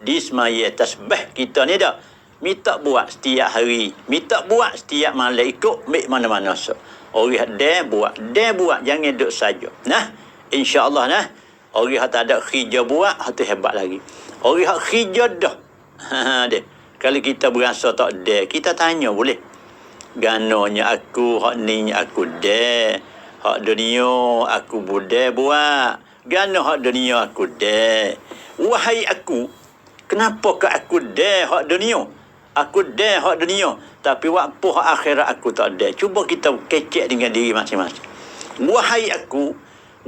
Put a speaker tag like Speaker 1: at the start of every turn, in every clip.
Speaker 1: di semaya tasbih kita ni dah. Minta buat setiap hari. Minta buat setiap malam. Ikut mik mana-mana. So orang dia buat. Dia buat jangan duduk saja. Nah insyaallah nah orang tak ada kerja buat itu hebat lagi. Orang kerja dah. Ha dia. Kalau kita berasa tak ada kita tanya boleh. Ganonya aku hak ni aku de hak dunia aku bude buat. Gano hak dunia aku de wahai aku Kenapa ke aku dare hak dunia? Aku dare hak dunia. Tapi waktu hak akhirat aku tak dare. Cuba kita kecek dengan diri masing-masing. Wahai aku,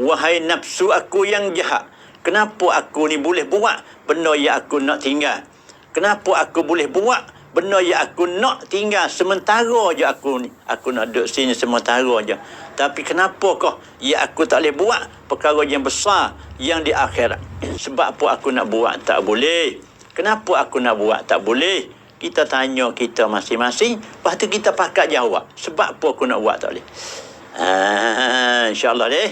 Speaker 1: wahai nafsu aku yang jahat. Kenapa aku ni boleh buat benda yang aku nak tinggal? Kenapa aku boleh buat benda yang aku nak tinggal sementara je aku ni. Aku nak duduk sini sementara je. Tapi kenapa kau ya aku tak boleh buat perkara yang besar yang di akhirat? Sebab apa aku nak buat tak boleh? Kenapa aku nak buat tak boleh? Kita tanya kita masing-masing. Lepas tu kita pakat jawab. Sebab apa aku nak buat tak boleh? Ah, InsyaAllah deh.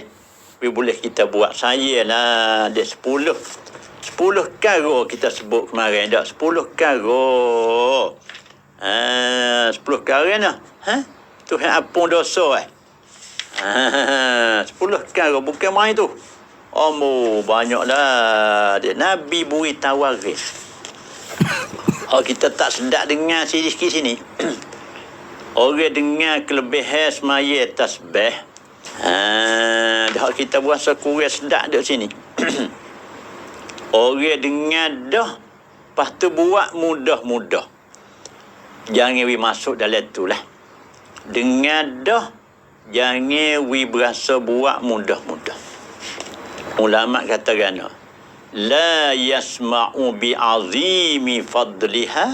Speaker 1: Tapi boleh kita buat. Saya lah. Dia sepuluh. Sepuluh karo kita sebut kemarin. Tak? Sepuluh karo. Ah, sepuluh karo ni. Ha? Tuhan apun dosa eh. Ah, sepuluh karo. Bukan main tu. Oh, banyaklah. Dia Nabi beri tawaris. Oh kita tak sedap dengar sikit sini. Orang dengar kelebihan semaya tasbih. Ha, dah kita berasa kurang sedap duduk sini. Orang dengar dah. Lepas tu buat mudah-mudah. Jangan we masuk dalam tu lah. Dengar dah. Jangan we berasa buat mudah-mudah. Ulama kata gana la yasma'u bi'azimi fadliha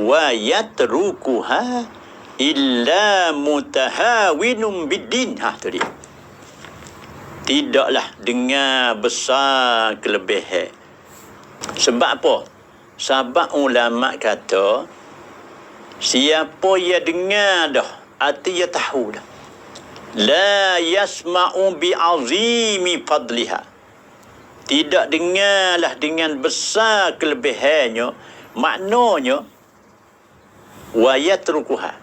Speaker 1: wa yatrukuha illa mutahawinun biddin. Ha tu dia. Tidaklah dengar besar kelebihan. Sebab apa? Sebab ulama kata siapa yang dengar dah arti dia tahu dah la yasma'u bi'azimi fadliha tidak dengarlah dengan besar kelebihannya maknanya wayat rukuha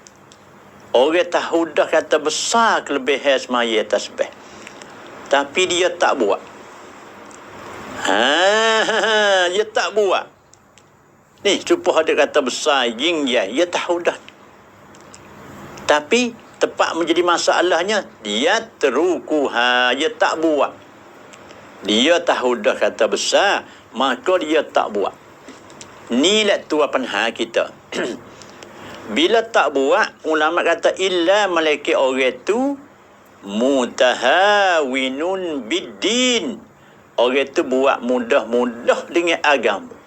Speaker 1: orang tahu dah kata besar kelebihan semaya tasbih tapi dia tak buat. Ha, dia tak buat. Ni supaya ada kata besar yin ya dia tahu dah. Tapi tepat menjadi masalahnya dia terukuha dia tak buat dia tahu dah kata besar maka dia tak buat. Ni lah tu apa hal kita. Bila tak buat ulama kata illa malaikat orang tu mutahawinun biddin. Orang tu buat mudah-mudah dengan agama